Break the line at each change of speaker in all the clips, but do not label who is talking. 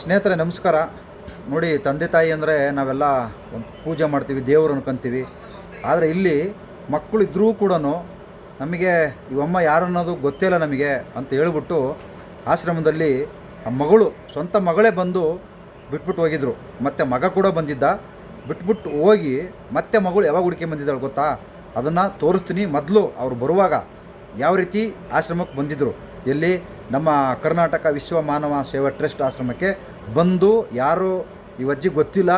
ಸ್ನೇಹಿತರೆ, ನಮಸ್ಕಾರ. ನೋಡಿ, ತಂದೆ ತಾಯಿ ಅಂದರೆ ನಾವೆಲ್ಲ ಒಂದು ಪೂಜೆ ಮಾಡ್ತೀವಿ ದೇವರು ಅನ್ಕೊಂತೀವಿ ಆದರೆ ಇಲ್ಲಿ ಮಕ್ಕಳು ಇದ್ದರೂ ಕೂಡ ನಮಗೆ ಇವಮ್ಮ ಯಾರು ಅನ್ನೋದು ಗೊತ್ತೇ ಇಲ್ಲ ನಮಗೆ ಅಂತ ಹೇಳ್ಬಿಟ್ಟು ಆಶ್ರಮದಲ್ಲಿ ಆ ಮಗಳು, ಸ್ವಂತ ಮಗಳೇ ಬಂದು ಬಿಟ್ಬಿಟ್ಟು ಹೋಗಿದ್ರು. ಮತ್ತು ಮಗ ಕೂಡ ಬಂದಿದ್ದ. ಬಿಟ್ಬಿಟ್ಟು ಹೋಗಿ ಮತ್ತೆ ಮಗಳು ಯಾವಾಗ ಹುಡುಕಿ ಬಂದಿದ್ದಾಳೆ ಗೊತ್ತಾ? ಅದನ್ನು ತೋರಿಸ್ತೀನಿ ಮೊದಲು ಅವರು ಬರುವಾಗ. ಯಾವ ರೀತಿ ಆಶ್ರಮಕ್ಕೆ ಬಂದಿದ್ದರು ಎಲ್ಲಿ? ನಮ್ಮ ಕರ್ನಾಟಕ ವಿಶ್ವ ಮಾನವ ಸೇವಾ ಟ್ರಸ್ಟ್ ಆಶ್ರಮಕ್ಕೆ ಬಂದು ಯಾರು ಈ ಅಜ್ಜಿ ಗೊತ್ತಿಲ್ಲ,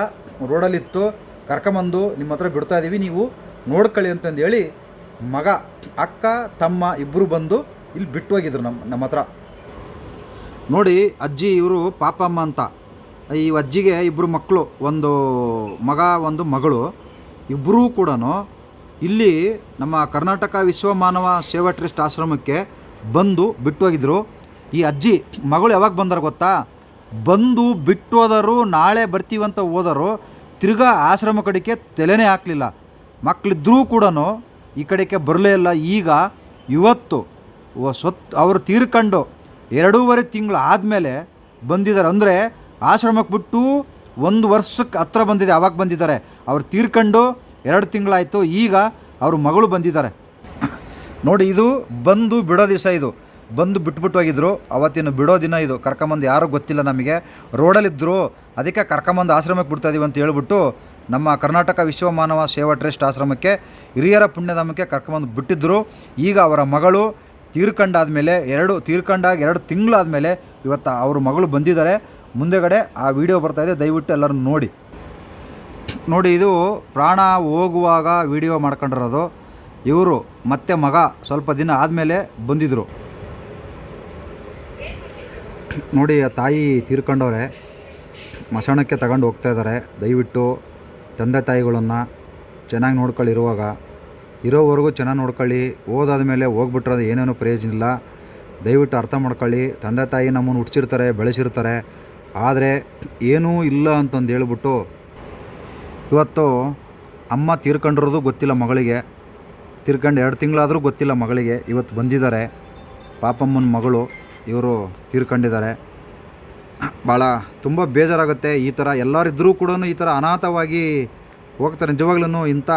ರೋಡಲ್ಲಿತ್ತು, ಕರ್ಕೊಂಬಂದು ನಿಮ್ಮ ಹತ್ರ ಬಿಡ್ತಾ ಇದ್ದೀವಿ ನೀವು ನೋಡ್ಕೊಳ್ಳಿ ಅಂತಂದು ಹೇಳಿ ಮಗ, ಅಕ್ಕ, ತಮ್ಮ ಇಬ್ಬರು ಬಂದು ಇಲ್ಲಿ ಬಿಟ್ಟು ಹೋಗಿದ್ರು ನಮ್ಮ ನಮ್ಮ ಹತ್ರ. ನೋಡಿ ಅಜ್ಜಿ ಇವರು ಪಾಪಮ್ಮ ಅಂತ. ಈ ಅಜ್ಜಿಗೆ ಇಬ್ಬರು ಮಕ್ಕಳು, ಒಂದು ಮಗ, ಒಂದು ಮಗಳು ಇಬ್ಬರೂ ಕೂಡ ಇಲ್ಲಿ ನಮ್ಮ ಕರ್ನಾಟಕ ವಿಶ್ವ ಮಾನವ ಸೇವಾ ಟ್ರಸ್ಟ್ ಆಶ್ರಮಕ್ಕೆ ಬಂದು ಬಿಟ್ಟು ಹೋಗಿದ್ರು. ಈ ಅಜ್ಜಿ ಮಗಳು ಯಾವಾಗ ಬಂದಾರ ಗೊತ್ತಾ? ಬಂದು ಬಿಟ್ಟು ಹೋದರು ನಾಳೆ ಬರ್ತೀವಂತ ಹೋದರು ತಿರ್ಗಾ ಆಶ್ರಮ ಕಡೆಗೆ ತಲೆನೇ ಹಾಕಲಿಲ್ಲ. ಮಕ್ಕಳಿದ್ರೂ ಕೂಡ ಈ ಕಡೆಗೆ ಬರಲೇ ಇಲ್ಲ. ಈಗ ಇವತ್ತು ಸ್ವತ್ತು ಸ್ವತ್ ಅವರು ತೀರ್ಕೊಂಡು ಎರಡೂವರೆ ತಿಂಗಳು ಆದಮೇಲೆ ಬಂದಿದ್ದಾರೆ ಅಂದರೆ ಆಶ್ರಮಕ್ಕೆ ಬಿಟ್ಟು ಒಂದು ವರ್ಷಕ್ಕೆ ಹತ್ರ ಬಂದಿದೆ, ಅವಾಗ ಬಂದಿದ್ದಾರೆ. ಅವ್ರು ತೀರ್ಕೊಂಡು ಎರಡು ತಿಂಗಳಾಯಿತು. ಈಗ ಅವ್ರ ಮಗಳು ಬಂದಿದ್ದಾರೆ. ನೋಡಿ, ಇದು ಬಂದು ಬಿಡೋ ದಿವಸ ಇದು. ಬಂದು ಬಿಟ್ಬಿಟ್ಟು ಹೋಗಿದ್ರು. ಅವತ್ತಿನ ಬಿಡೋ ದಿನ ಇದು. ಕರ್ಕೊಂಬಂದು ಯಾರೂ ಗೊತ್ತಿಲ್ಲ ನಮಗೆ. ರೋಡಲ್ಲಿದ್ದರು ಅದಕ್ಕೆ ಕರ್ಕೊಂಬಂದು ಆಶ್ರಮಕ್ಕೆ ಬಿಡ್ತಾ ಇದೀವಿ ಅಂತ ಹೇಳ್ಬಿಟ್ಟು ನಮ್ಮ ಕರ್ನಾಟಕ ವಿಶ್ವ ಮಾನವ ಸೇವಾ ಟ್ರಸ್ಟ್ ಆಶ್ರಮಕ್ಕೆ ಹಿರಿಯರ ಪುಣ್ಯಧಾಮಕ್ಕೆ ಕರ್ಕೊಂಬಂದು ಬಿಟ್ಟಿದ್ದರು ಈಗ ಅವರ ಮಗಳು ತೀರ್ಕೊಂಡಾದ್ಮೇಲೆ ಎರಡು ತೀರ್ಕೊಂಡಾಗ ಎರಡು ತಿಂಗಳಾದಮೇಲೆ ಇವತ್ತು ಅವ್ರ ಮಗಳು ಬಂದಿದ್ದಾರೆ. ಮುಂದೆಗಡೆ ಆ ವಿಡಿಯೋ ಬರ್ತಾಯಿದೆ ದಯವಿಟ್ಟು ಎಲ್ಲರೂ ನೋಡಿ. ನೋಡಿ, ಇದು ಪ್ರಾಣ ಹೋಗುವಾಗ ವಿಡಿಯೋ ಮಾಡ್ಕೊಂಡಿರೋದು. ಇವರು ಮತ್ತೆ ಮಗ ಸ್ವಲ್ಪ ದಿನ ಆದಮೇಲೆ ಬಂದಿದ್ದರು ನೋಡಿ, ಆ ತಾಯಿ ತೀರ್ಕೊಂಡವ್ರೆ. ಮಶಾಣಕ್ಕೆ ತಗೊಂಡು ಹೋಗ್ತಾ ಇದ್ದಾರೆ. ದಯವಿಟ್ಟು ತಂದೆ ತಾಯಿಗಳನ್ನು ಚೆನ್ನಾಗಿ ನೋಡ್ಕೊಳ್ಳಿ ಇರುವಾಗ ಇರೋವರೆಗೂ ಚೆನ್ನಾಗಿ ನೋಡ್ಕೊಳ್ಳಿ. ಓದಾದ ಮೇಲೆ ಹೋಗ್ಬಿಟ್ರೆ ಅದು ಏನೇನು ಪ್ರಯೋಜನ ಇಲ್ಲ. ದಯವಿಟ್ಟು ಅರ್ಥ ಮಾಡ್ಕೊಳ್ಳಿ. ತಂದೆ ತಾಯಿ ನಮ್ಮನ್ನು ಹುಟ್ಟಿಸಿರ್ತಾರೆ, ಬೆಳೆಸಿರ್ತಾರೆ. ಆದರೆ ಏನೂ ಇಲ್ಲ ಅಂತಂದು ಹೇಳ್ಬಿಟ್ಟು ಇವತ್ತು ಅಮ್ಮ ತೀರ್ಕೊಂಡಿರೋದು ಗೊತ್ತಿಲ್ಲ ಮಗಳಿಗೆ. ತೀರ್ಕೊಂಡು ಎರಡು ತಿಂಗಳಾದರೂ ಗೊತ್ತಿಲ್ಲ ಮಗಳಿಗೆ. ಇವತ್ತು ಬಂದಿದ್ದಾರೆ. ಪಾಪಮ್ಮನ ಮಗಳು. ಇವರು ತೀರ್ಕೊಂಡಿದ್ದಾರೆ. ಭಾಳ ತುಂಬ ಬೇಜಾರಾಗುತ್ತೆ. ಈ ಥರ ಎಲ್ಲರಿದ್ದರೂ ಕೂಡ ಈ ಥರ ಅನಾಥವಾಗಿ ಹೋಗ್ತಾರೆ. ನಿಜವಾಗ್ಲೂ ಇಂಥ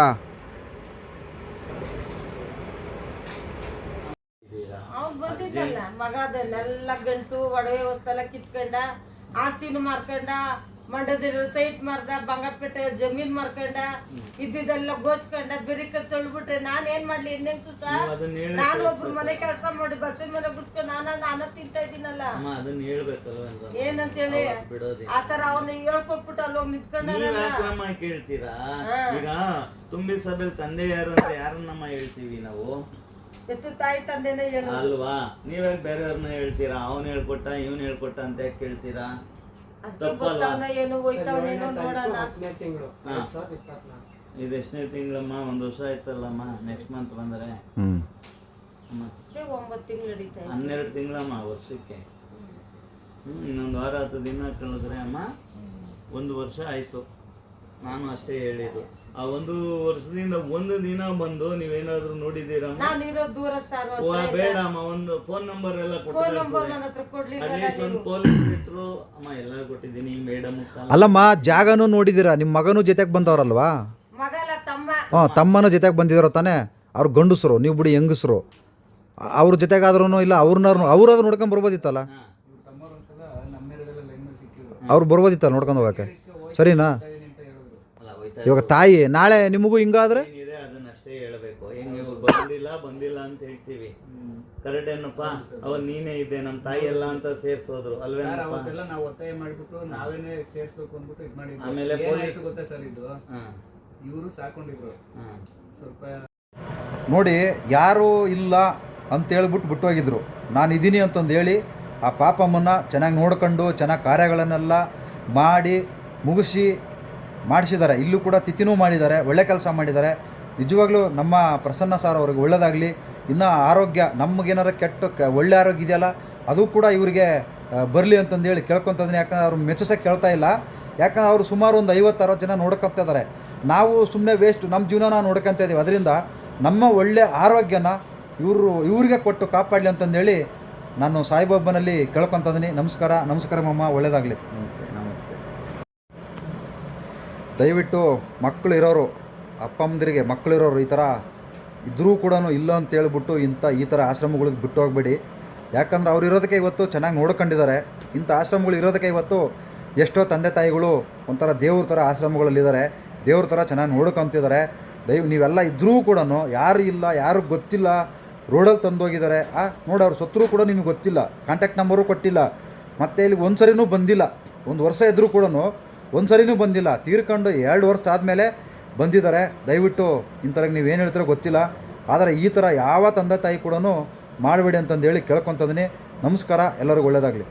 ಅವ್ನ್ ಬಂದಿದ್ದಲ್ಲ ಮಗ ಅದನ್ನೆಲ್ಲ ಗಂಟು ಒಡವೆ ವಸ್ತೆಲ್ಲ ಕಿತ್ಕೊಂಡ, ಆಸ್ತಿನೂ ಮಾರ್ಕೊಂಡ ಮಂಡ್ಯದಿರೋ ಸೈಟ್ ಮಾರ್ದ ಬಂಗಾರಪೇಟೆ ಜಮೀನ್ ಮಾರ್ಕೊಂಡ ಇದ್ದಿದ್ದೆಲ್ಲ ಗೋಚ್ಕೊಂಡ ಬಿರಿಕ ತೊಳ್ಬಿಟ್ರೆ ನಾನ್ ಏನ್ ಮಾಡ್ಲಿ? ಇನ್ನೆಂಗ್ಸು ಸುಸ ನಾನು ಒಬ್ರು ಮನೆ ಕೆಲಸ ಮಾಡಿ ಬಸ್ಸಿನ ಮನೆ ಬಿಡ್ಸ್ಕೊಂಡು ನಾನು ನಾನು ತಿಂತಾ ಇದ್ದೀನಲ್ಲ. ಏನಂತ ಹೇಳಿ ಆತರ ಅವನು ಹೇಳ್ಕೊಟ್ಬಿಟ್ಟು ಅಲ್ಲಿ ಹೋಗಿ ನಿಂತ್ಕೊಂಡ
ನೀವ್ ಕೇಳ್ತೀರಾ? ಈಗ ತುಂಬಿ ಸಭೆಲ್ ತಂದೆ ಯಾರು ಅಂತ ಯಾರನ್ನಮ್ಮ ಹೇಳ್ತೀವಿ ನಾವು?
ಎತ್ತು ತಾಯಿ ತಂದೆನೇ ಹೇಳು
ಅಲ್ವಾ? ನೀವ್ಯಾಕೆ ಬೇರೆಯವ್ರನ್ನ ಹೇಳ್ತೀರಾ? ಅವ್ನ್ ಹೇಳ್ಕೊಟ್ಟ ಇವನ್ ಹೇಳ್ಕೊಟ್ಟ ಅಂತ ಯಾಕೆ ಕೇಳ್ತೀರಾ?
ಅಕ್ಕಿ ಏನು ಹೋಯ್ತಾವನೇನೋ ನೋಡೋಣ.
ಇದು ಎಷ್ಟನೇ ತಿಂಗಳಮ್ಮ? ಒಂದು ವರ್ಷ ಆಯ್ತಲ್ಲಮ್ಮ? ನೆಕ್ಸ್ಟ್ ಮಂತ್ ಬಂದ್ರೆ.
ಹ್ಞೂ
ಅಮ್ಮ,
ಒಂಬತ್ತು ತಿಂಗಳು ಇದೆ.
ಹನ್ನೆರಡು ತಿಂಗಳಮ್ಮ ವರ್ಷಕ್ಕೆ. ಹ್ಮ್. ಇನ್ನೊಂದು ವಾರ ಹತ್ತು ದಿನ ಕಳೆದ್ರೆ ಅಮ್ಮ ಒಂದು ವರ್ಷ ಆಯ್ತು. ನಾನು ಅಷ್ಟೇ ಹೇಳಿದ್ದು. ಆ ಒಂದು ವರ್ಷದಿಂದ ಒಂದು ದಿನ ಬಂದು ನೀವೇನಾದ್ರೂ ನೋಡಿದೀರಾ
ನಾನು ಇರೋ ದೂರ ಸಾರ್
ಓ, ಬೇಡ ಅಮ್ಮ ಒಂದು ಫೋನ್ ನಂಬರ್ ಎಲ್ಲ
ಫೋನ್ ನಂಬರ್
ಕೊಟ್ಟಿದ್ದಾರೆ
ನನ್ನ ಹತ್ರ ಕೊಡ್ಲಿಲ್ಲ
ಅಟ್ಲೀಸ್ಟ್ ಒಂದು ಪೊಲೀಸ್ ಇಟ್ರು ಅಮ್ಮ ಎಲ್ಲ ಕೊಟ್ಟಿದ್ದೀನಿ ಮೇಡಮ್
ಅಲ್ಲಮ್ಮ ಜಾಗನೂ ನೋಡಿದ್ದೀರಾ? ನಿಮ್ಮ ಮಗನೂ ಜೊತೆಗೆ ಬಂದವರಲ್ವಾ?
ಮಗಲ ತಮ್ಮ.
ಹಾಂ ತಮ್ಮನೂ ಜೊತೆಗೆ ಬಂದಿದ್ರು ತಾನೇ? ಅವ್ರು ಗಂಡಸರು ನೀವು ಬಿಡಿ ಹೆಂಗಸರು. ಅವ್ರ ಜೊತೆಗಾದ್ರೂ ಇಲ್ಲ ಅವ್ರನ್ನ ಅವ್ರಾದ್ರು ನೋಡ್ಕೊಂಡು ಬರ್ಬೋದಿತ್ತಲ್ಲ? ಅವ್ರು ಬರ್ಬೋದಿತ್ತಲ್ಲ ನೋಡ್ಕೊಂಡು ಹೋಗಕ್ಕೆ? ಸರಿನಾ? ಇವಾಗ ತಾಯಿ ನಾಳೆ ನಿಮಗೂ ಹಿಂಗಾದ್ರೆ?
ಏನಿದೆ ಅದನ್ನಷ್ಟೇ ಹೇಳಬೇಕು. ಹೆಂಗೆ ಇವ್ರು ಬಂದಿಲ್ಲ ಬಂದಿಲ್ಲ ಅಂತ ಹೇಳ್ತೀವಿ. ಕರೆಕ್ಟ್ ಏನಪ್ಪ? ಅವ ನೀನೇ ಇದ್ದೆ ನಮ್ಮ ತಾಯಿ ಎಲ್ಲ ಅಂತ ಸೇರ್ಸೋದ್ರು ಅಲ್ವೇನಪ್ಪ?
ಅವತ್ತೆಲ್ಲ ನಾವು ಒತ್ತಾಯ ಮಾಡಿಬಿಟ್ಟು ನಾವೇನೆ ಸೇರ್ಸ್ಬೇಕು ಅಂದ್ಬಿಟ್ಟು ಇದು ಮಾಡಿದ್ವಿ
ಆಮೇಲೆ
ಏನಾಯ್ತು ಗೊತ್ತಾ ಸರ್ ಇದು?
ಹಾ.
ಇವರು ಸಾಕೊಂಡಿದ್ರು.
ಹಾ.
ಸ್ವಲ್ಪ
ನೋಡಿ ಯಾರೂ ಇಲ್ಲ ಅಂತೇಳ್ಬಿಟ್ಟು ಬಿಟ್ಟೋಗಿದ್ರು. ನಾನು ಇದ್ದೀನಿ ಅಂತಂದು ಹೇಳಿ ಆ ಪಾಪಮ್ಮನ್ನ ಚೆನ್ನಾಗಿ ನೋಡ್ಕೊಂಡು ಚೆನ್ನಾಗಿ ಕಾರ್ಯಗಳನ್ನೆಲ್ಲ ಮಾಡಿ ಮುಗಿಸಿ ಮಾಡಿಸಿದ್ದಾರೆ, ಇಲ್ಲೂ ಕೂಡ ತಿಥಿನೂ ಮಾಡಿದ್ದಾರೆ, ಒಳ್ಳೆ ಕೆಲಸ ಮಾಡಿದ್ದಾರೆ. ನಿಜವಾಗ್ಲೂ ನಮ್ಮ ಪ್ರಸನ್ನ ಸಾರ್ ಅವ್ರಿಗೆ ಒಳ್ಳೆಯದಾಗಲಿ ಇನ್ನು ಆರೋಗ್ಯ ನಮಗೇನಾರು ಕೆಟ್ಟ ಒಳ್ಳೆ ಆರೋಗ್ಯ ಇದೆಯಲ್ಲ, ಅದು ಕೂಡ ಇವರಿಗೆ ಬರಲಿ ಅಂತಂದೇಳಿ ಕೇಳ್ಕೊತಂದ್ರೆ ಯಾಕಂದ್ರೆ ಅವ್ರು ಮೆಚ್ಚಿಸೋಕೆ ಕೇಳ್ತಾ ಇಲ್ಲ. ಯಾಕಂದ್ರೆ ಅವರು ಸುಮಾರು ಒಂದು ಐವತ್ತು ಅರವತ್ತು ಜನ ನೋಡ್ಕೊತಾ ಇದ್ದಾರೆ ನಾವು ಸುಮ್ಮನೆ ವೇಸ್ಟ್ ನಮ್ಮ ಜೀವನ ನೋಡ್ಕೊತಾ ಇದ್ದೀವಿ ಅದರಿಂದ ನಮ್ಮ ಒಳ್ಳೆ ಆರೋಗ್ಯನ ಇವರು, ಇವ್ರಿಗೆ ಕೊಟ್ಟು ಕಾಪಾಡಲಿ ಅಂತಂದೇಳಿ ನಾನು ಸಾಯಿಬಾಬನಲ್ಲಿ ಕೇಳ್ಕೊತಿದ್ದೀನಿ ನಮಸ್ಕಾರ ನಮಸ್ಕಾರ ಮಮ್ಮ ಒಳ್ಳೆಯದಾಗಲಿ
ನಮಸ್ತೆ ನಮಸ್ತೆ.
ದಯವಿಟ್ಟು ಮಕ್ಕಳು ಇರೋರು, ಅಪ್ಪಮ್ಮಂದಿರಿಗೆ ಮಕ್ಕಳು ಇರೋರು ಈ ಥರ ಇದ್ದರೂ ಕೂಡ ಇಲ್ಲ ಅಂತ ಹೇಳ್ಬಿಟ್ಟು ಇಂಥ ಈ ಥರ ಆಶ್ರಮಗಳಿಗೆ ಬಿಟ್ಟು ಹೋಗಬೇಡಿ. ಯಾಕಂದ್ರೆ ಅವ್ರು ಇರೋದಕ್ಕೆ ಇವತ್ತು ಚೆನ್ನಾಗಿ ನೋಡ್ಕೊಂಡಿದ್ದಾರೆ. ಇಂಥ ಆಶ್ರಮಗಳು ಇರೋದಕ್ಕೆ ಇವತ್ತು ಎಷ್ಟೋ ತಂದೆ ತಾಯಿಗಳು ಒಂಥರ ದೇವ್ರ ಥರ ಆಶ್ರಮಗಳಲ್ಲಿದ್ದಾರೆ. ದೇವ್ರ ಥರ ಚೆನ್ನಾಗಿ ನೋಡ್ಕೊತಿದ್ದಾರೆ. ದಯ ನೀವೆಲ್ಲ ಇದ್ದರೂ ಕೂಡ ಯಾರು ಇಲ್ಲ, ಯಾರು ಗೊತ್ತಿಲ್ಲ, ರೋಡಲ್ಲಿ ತಂದೋಗಿದ್ದಾರೆ. ಆ, ನೋಡಿ ಅವ್ರು ಸತ್ರೂ ಕೂಡ ನಿಮಗೆ ಗೊತ್ತಿಲ್ಲ. ಕಾಂಟ್ಯಾಕ್ಟ್ ನಂಬರು ಕೊಟ್ಟಿಲ್ಲ. ಮತ್ತು ಇಲ್ಲಿ ಒಂದು ಸರಿನೂ ಬಂದಿಲ್ಲ. ಒಂದು ವರ್ಷ ಇದ್ದರೂ ಕೂಡ ಒಂದು ಸರಿನೂ ಬಂದಿಲ್ಲ. ತೀರ್ಕೊಂಡು ಎರಡು ವರ್ಷ ಆದಮೇಲೆ ಬಂದಿದ್ದಾರೆ. ದಯವಿಟ್ಟು ಇಂಥವ್ರಿಗೆ ನೀವು ಏನು ಹೇಳ್ತೀರೋ ಗೊತ್ತಿಲ್ಲ. ಆದರೆ ಈ ಥರ ಯಾವ ತಂದೆ ತಾಯಿ ಕೂಡ ಮಾಡಬೇಡಿ ಅಂತಂದೇಳಿ ಕೇಳ್ಕೊತದೀನಿ. ನಮಸ್ಕಾರ. ಎಲ್ಲರಿಗೂ ಒಳ್ಳೆಯದಾಗಲಿ